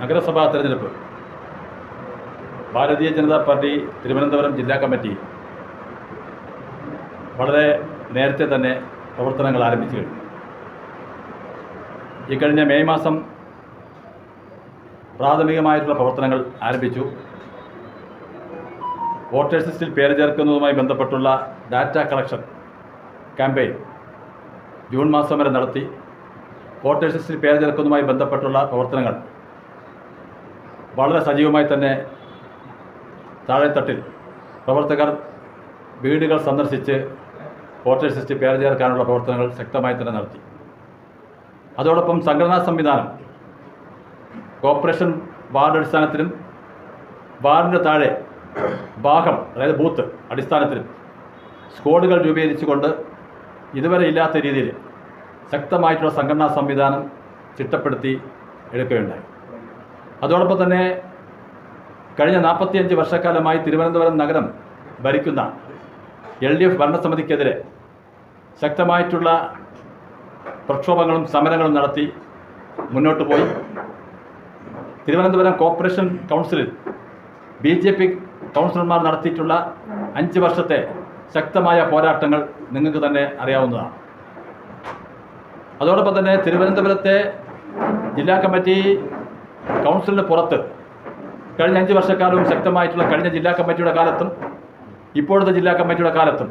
നഗരസഭാ തെരഞ്ഞെടുപ്പ്. ഭാരതീയ ജനതാ പാർട്ടി തിരുവനന്തപുരം ജില്ലാ കമ്മിറ്റി വളരെ നേരത്തെ തന്നെ പ്രവർത്തനങ്ങൾ ആരംഭിച്ചു കഴിഞ്ഞു. ഈ കഴിഞ്ഞ മെയ് മാസം പ്രാഥമികമായിട്ടുള്ള പ്രവർത്തനങ്ങൾ ആരംഭിച്ചു. വോട്ടേഴ്സ് ലിസ്റ്റിൽ പേര് ചേർക്കുന്നതുമായി ബന്ധപ്പെട്ടുള്ള ഡാറ്റ കളക്ഷൻ ക്യാമ്പയിൻ ജൂൺ മാസം വരെ നടത്തി. വോട്ടേഴ്സ് ലിസ്റ്റിൽ പേര് ചേർക്കുന്നതുമായി ബന്ധപ്പെട്ടുള്ള പ്രവർത്തനങ്ങൾ വളരെ സജീവമായി തന്നെ താഴെത്തട്ടിൽ പ്രവർത്തകർ വീടുകൾ സന്ദർശിച്ച് വോട്ടർ സിസ്റ്റ് പേര് ചേർക്കാനുള്ള പ്രവർത്തനങ്ങൾ ശക്തമായി തന്നെ നടത്തി. അതോടൊപ്പം സംഘടനാ സംവിധാനം കോർപ്പറേഷൻ വാർഡ് അടിസ്ഥാനത്തിലും വാർഡിന്റെ താഴെ ഭാഗം അതായത് ബൂത്ത് അടിസ്ഥാനത്തിലും സ്ക്വാഡുകൾ രൂപീകരിച്ചുകൊണ്ട് ഇതുവരെ ഇല്ലാത്ത രീതിയിൽ ശക്തമായിട്ടുള്ള സംഘടനാ സംവിധാനം ചിട്ടപ്പെടുത്തി എടുക്കുകയുണ്ടായി. അതോടൊപ്പം തന്നെ കഴിഞ്ഞ നാൽപ്പത്തിയഞ്ച് വർഷക്കാലമായി തിരുവനന്തപുരം നഗരം ഭരിക്കുന്ന എൽ ഡി എഫ് ഭരണസമിതിക്കെതിരെ ശക്തമായിട്ടുള്ള പ്രക്ഷോഭങ്ങളും സമരങ്ങളും നടത്തി മുന്നോട്ട് പോയി. തിരുവനന്തപുരം കോർപ്പറേഷൻ കൗൺസിലിൽ ബി ജെ പി കൗൺസിലർമാർ നടത്തിയിട്ടുള്ള അഞ്ച് വർഷത്തെ ശക്തമായ പോരാട്ടങ്ങൾ നിങ്ങൾക്ക് തന്നെ അറിയാവുന്നതാണ്. അതോടൊപ്പം തന്നെ തിരുവനന്തപുരത്തെ ജില്ലാ കമ്മിറ്റി കൗൺസിലിന് പുറത്ത് കഴിഞ്ഞ അഞ്ച് വർഷക്കാലവും ശക്തമായിട്ടുള്ള കഴിഞ്ഞ ജില്ലാ കമ്മിറ്റിയുടെ കാലത്തും ഇപ്പോഴത്തെ ജില്ലാ കമ്മിറ്റിയുടെ കാലത്തും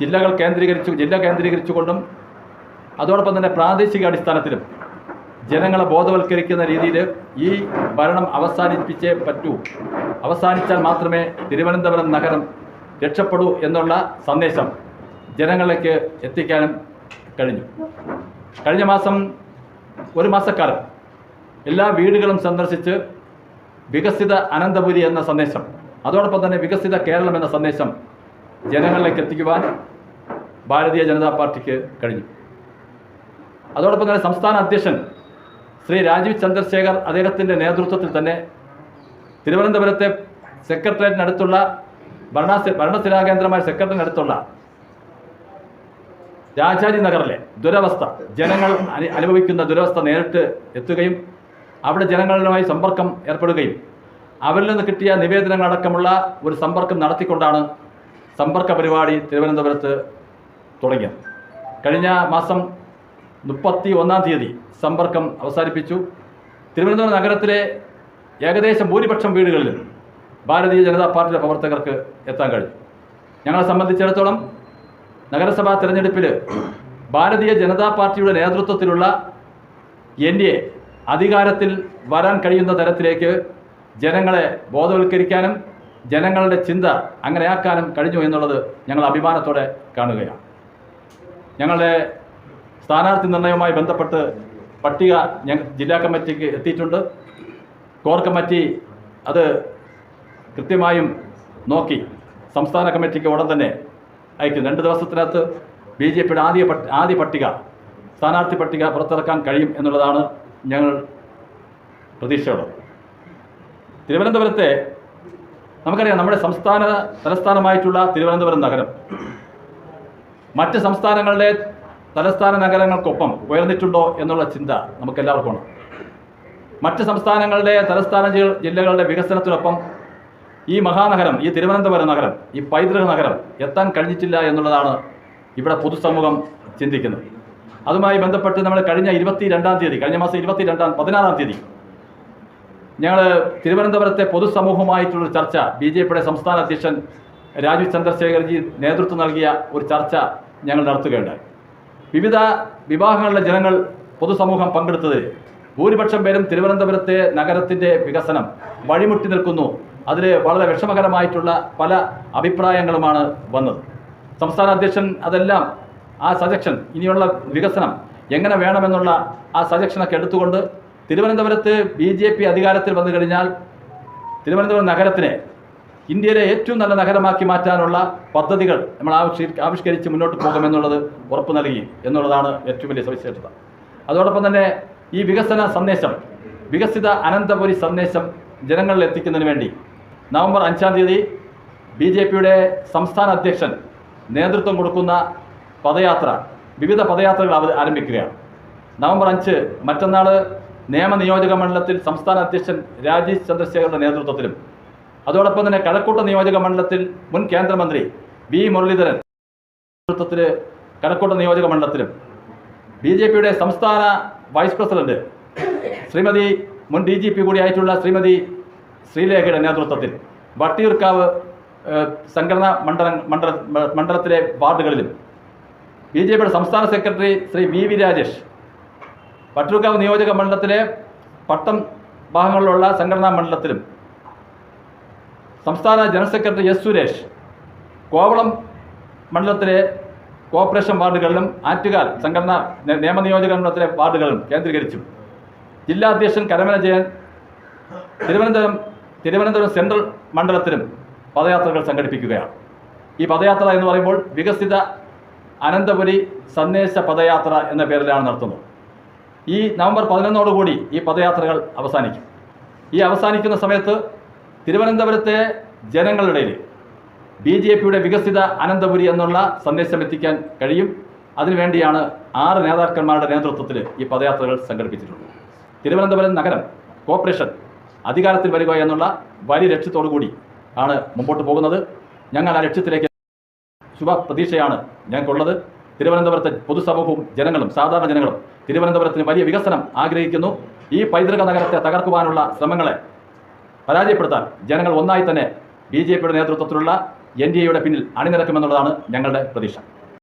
ജില്ലകൾ കേന്ദ്രീകരിച്ചു ജില്ല കേന്ദ്രീകരിച്ചുകൊണ്ടും അതോടൊപ്പം തന്നെ പ്രാദേശിക അടിസ്ഥാനത്തിലും ജനങ്ങളെ ബോധവൽക്കരിക്കുന്ന രീതിയിൽ ഈ ഭരണം അവസാനിപ്പിച്ചേ പറ്റൂ. അവസാനിച്ചാൽ മാത്രമേ തിരുവനന്തപുരം നഗരം രക്ഷപ്പെടൂ എന്നുള്ള സന്ദേശം ജനങ്ങളിലേക്ക് എത്തിക്കാനും കഴിഞ്ഞു. കഴിഞ്ഞ മാസം ഒരു മാസക്കാലം എല്ലാ വീടുകളും സന്ദർശിച്ച് വികസിത അനന്തപുരി എന്ന സന്ദേശം അതോടൊപ്പം തന്നെ വികസിത കേരളം എന്ന സന്ദേശം ജനങ്ങളിലേക്ക് എത്തിക്കുവാൻ ഭാരതീയ ജനതാ പാർട്ടിക്ക് കഴിഞ്ഞു. അതോടൊപ്പം തന്നെ സംസ്ഥാന അധ്യക്ഷൻ ശ്രീ രാജീവ് ചന്ദ്രശേഖർ അദ്ദേഹത്തിന്റെ നേതൃത്വത്തിൽ തന്നെ തിരുവനന്തപുരത്തെ സെക്രട്ടേറിയറ്റിനടുത്തുള്ള ഭരണാസി ഭരണസ്ഥിരാ കേന്ദ്രമായ സെക്രട്ടറിനടുത്തുള്ള രാജാജി നഗറിലെ ദുരവസ്ഥ ജനങ്ങൾ അനുഭവിക്കുന്ന ദുരവസ്ഥ നേരിട്ട് എത്തുകയും അവിടെ ജനങ്ങളുമായി സമ്പർക്കം ഏർപ്പെടുകയും അവരിൽ നിന്ന് കിട്ടിയ നിവേദനങ്ങളടക്കമുള്ള ഒരു സമ്പർക്കം നടത്തിക്കൊണ്ടാണ് സമ്പർക്ക പരിപാടി തിരുവനന്തപുരത്ത് തുടങ്ങിയത്. കഴിഞ്ഞ മാസം മുപ്പത്തി ഒന്നാം തീയതി സമ്പർക്കം അവസാനിപ്പിച്ചു. തിരുവനന്തപുരം നഗരത്തിലെ ഏകദേശം ഭൂരിപക്ഷം വീടുകളിലും ഭാരതീയ ജനതാ പാർട്ടിയുടെ പ്രവർത്തകർക്ക് എത്താൻ കഴിഞ്ഞു. ഞങ്ങളെ സംബന്ധിച്ചിടത്തോളം നഗരസഭാ തിരഞ്ഞെടുപ്പിൽ ഭാരതീയ ജനതാ പാർട്ടിയുടെ നേതൃത്വത്തിലുള്ള എൻ ഡി എ അധികാരത്തിൽ വരാൻ കഴിയുന്ന തരത്തിലേക്ക് ജനങ്ങളെ ബോധവൽക്കരിക്കാനും ജനങ്ങളുടെ ചിന്ത അങ്ങനെയാക്കാനും കഴിഞ്ഞു എന്നുള്ളത് ഞങ്ങൾ അഭിമാനത്തോടെ കാണുകയാണ്. ഞങ്ങളുടെ സ്ഥാനാർത്ഥി നിർണയവുമായി ബന്ധപ്പെട്ട് പട്ടിക ജില്ലാ കമ്മിറ്റിക്ക് എത്തിയിട്ടുണ്ട്. കോർ കമ്മിറ്റി അത് കൃത്യമായും നോക്കി സംസ്ഥാന കമ്മിറ്റിക്ക് ഉടൻ തന്നെ അയക്കും. രണ്ട് ദിവസത്തിനകത്ത് ബി ജെ പിയുടെ ആദ്യ ആദ്യ പട്ടിക സ്ഥാനാർത്ഥി പട്ടിക പുറത്തിറക്കാൻ കഴിയും എന്നുള്ളതാണ് ഞങ്ങൾ പ്രതീക്ഷയോടെ. തിരുവനന്തപുരത്തെ നമുക്കറിയാം നമ്മുടെ സംസ്ഥാന തലസ്ഥാനമായിട്ടുള്ള തിരുവനന്തപുരം നഗരം. മറ്റ് സംസ്ഥാനങ്ങളുടെ തലസ്ഥാന നഗരങ്ങൾക്കൊപ്പം ഉയർന്നിട്ടുണ്ടോ എന്നുള്ള ചിന്ത നമുക്കെല്ലാവർക്കും ഉണ്ട് മറ്റ് സംസ്ഥാനങ്ങളുടെ തലസ്ഥാന ജില്ലകളുടെ വികസനത്തിനൊപ്പം ഈ മഹാനഗരം ഈ തിരുവനന്തപുരം നഗരം ഈ പൈതൃക നഗരം എത്താൻ കഴിഞ്ഞിട്ടില്ല എന്നുള്ളതാണ് ഇവിടെ പൊതുസമൂഹം ചിന്തിക്കുന്നത്. അതുമായി ബന്ധപ്പെട്ട് നമ്മൾ കഴിഞ്ഞ ഇരുപത്തി രണ്ടാം തീയതി കഴിഞ്ഞ മാസം ഇരുപത്തി രണ്ടാം പതിനാറാം തീയതി ഞങ്ങൾ തിരുവനന്തപുരത്തെ പൊതുസമൂഹമായിട്ടുള്ള ചർച്ച ബി ജെ പിയുടെ സംസ്ഥാന അധ്യക്ഷൻ രാജീവ് ചന്ദ്രശേഖർജി നേതൃത്വം നൽകിയ ഒരു ചർച്ച ഞങ്ങൾ നടത്തുകയുണ്ടായി. വിവിധ വിഭാഗങ്ങളിലെ ജനങ്ങൾ പൊതുസമൂഹം പങ്കെടുത്തതിൽ ഭൂരിപക്ഷം പേരും തിരുവനന്തപുരത്തെ നഗരത്തിന്റെ വികസനം വഴിമുട്ടി നിൽക്കുന്നു. അതിൽ വളരെ വിഷമകരമായിട്ടുള്ള പല അഭിപ്രായങ്ങളുമാണ് വന്നത്. സംസ്ഥാന അധ്യക്ഷൻ അതെല്ലാം ആ സജക്ഷൻ ഇനിയുള്ള വികസനം എങ്ങനെ വേണമെന്നുള്ള ആ സജക്ഷനൊക്കെ എടുത്തുകൊണ്ട് തിരുവനന്തപുരത്ത് ബി ജെ പി അധികാരത്തിൽ വന്നു കഴിഞ്ഞാൽ തിരുവനന്തപുരം നഗരത്തിനെ ഇന്ത്യയിലെ ഏറ്റവും നല്ല നഗരമാക്കി മാറ്റാനുള്ള പദ്ധതികൾ നമ്മൾ ആവിഷ്കരി ആവിഷ്കരിച്ച് മുന്നോട്ട് പോകുമെന്നുള്ളത് ഉറപ്പ് നൽകി എന്നുള്ളതാണ് ഏറ്റവും വലിയ സവിശേഷത. അതോടൊപ്പം തന്നെ ഈ വികസന സന്ദേശം വികസിത അനന്തപുരി സന്ദേശം ജനങ്ങളിൽ എത്തിക്കുന്നതിന് വേണ്ടി നവംബർ അഞ്ചാം തീയതി ബി ജെ പിയുടെ സംസ്ഥാന അധ്യക്ഷൻ നേതൃത്വം കൊടുക്കുന്ന പദയാത്ര വിവിധ പദയാത്രകൾ അവർ ആരംഭിക്കുകയാണ്. നവംബർ അഞ്ച് മറ്റന്നാൾ നിയമനിയോജക മണ്ഡലത്തിൽ സംസ്ഥാന അധ്യക്ഷൻ രാജീവ് ചന്ദ്രശേഖരുടെ നേതൃത്വത്തിലും. അതോടൊപ്പം തന്നെ കഴക്കൂട്ട നിയോജക മണ്ഡലത്തിൽ മുൻ കേന്ദ്രമന്ത്രി വി. മുരളീധരൻ നേതൃത്വത്തിൽ കഴക്കൂട്ട നിയോജക മണ്ഡലത്തിലും. ബി ജെ പിയുടെ സംസ്ഥാന വൈസ് പ്രസിഡന്റ് ശ്രീമതി മുൻ ഡി ജി പി കൂടിയായിട്ടുള്ള ശ്രീമതി ശ്രീലേഖയുടെ നേതൃത്വത്തിൽ. വട്ടിയൂർക്കാവ് സംഘടനാ മണ്ഡല മണ്ഡല മണ്ഡലത്തിലെ വാർഡുകളിലും ബി ജെ പിയുടെ സംസ്ഥാന secretary Shri V V Rajesh. Vattiyoorkavu നിയോജക മണ്ഡലത്തിലെ പട്ടം ഭാഗങ്ങളിലുള്ള സംഘടനാ മണ്ഡലത്തിലും സംസ്ഥാന general secretary S Suresh Kovalam മണ്ഡലത്തിലെ കോർപ്പറേഷൻ വാർഡുകളിലും ആറ്റുകാൽ സംഘടനാ നിയമനിയോജക മണ്ഡലത്തിലെ വാർഡുകളിലും കേന്ദ്രീകരിച്ചു. ജില്ലാ അധ്യക്ഷൻ കരമന ജയൻ തിരുവനന്തപുരം തിരുവനന്തപുരം സെൻട്രൽ മണ്ഡലത്തിലും പദയാത്രകൾ സംഘടിപ്പിക്കുകയാണ്. ഈ പദയാത്ര എന്ന് പറയുമ്പോൾ വികസിത അനന്തപുരി സന്ദേശ പദയാത്ര എന്ന പേരിലാണ് നടത്തുന്നത്. ഈ നവംബർ പതിനൊന്നോടുകൂടി ഈ പദയാത്രകൾ അവസാനിക്കും. ഈ അവസാനിക്കുന്ന സമയത്ത് തിരുവനന്തപുരത്തെ ജനങ്ങളുടെ ബി ജെ പിയുടെ വികസിത അനന്തപുരി എന്നുള്ള സന്ദേശം എത്തിക്കാൻ കഴിയും. അതിനുവേണ്ടിയാണ് ആറ് നേതാക്കന്മാരുടെ നേതൃത്വത്തിൽ ഈ പദയാത്രകൾ സംഘടിപ്പിച്ചിട്ടുള്ളത്. തിരുവനന്തപുരം നഗരം കോർപ്പറേഷൻ അധികാരത്തിൽ വരിക എന്നുള്ള വലിയ ലക്ഷ്യത്തോടു കൂടി ആണ് മുമ്പോട്ട് പോകുന്നത്. ഞങ്ങൾ ആ ലക്ഷ്യത്തിലേക്ക് ശുഭ പ്രതീക്ഷയാണ് ഞങ്ങൾക്കുള്ളത്. തിരുവനന്തപുരത്തെ പൊതുസമൂഹവും ജനങ്ങളും സാധാരണ ജനങ്ങളും തിരുവനന്തപുരത്തിന് വലിയ വികസനം ആഗ്രഹിക്കുന്നു. ഈ പൈതൃക നഗരത്തെ തകർക്കുവാനുള്ള ശ്രമങ്ങളെ പരാജയപ്പെടുത്താൻ ജനങ്ങൾ ഒന്നായി തന്നെ ബി ജെ പിയുടെ നേതൃത്വത്തിലുള്ള എൻ ഡി എയുടെ പിന്നിൽ അണിനിരക്കുമെന്നുള്ളതാണ് ഞങ്ങളുടെ പ്രതീക്ഷ.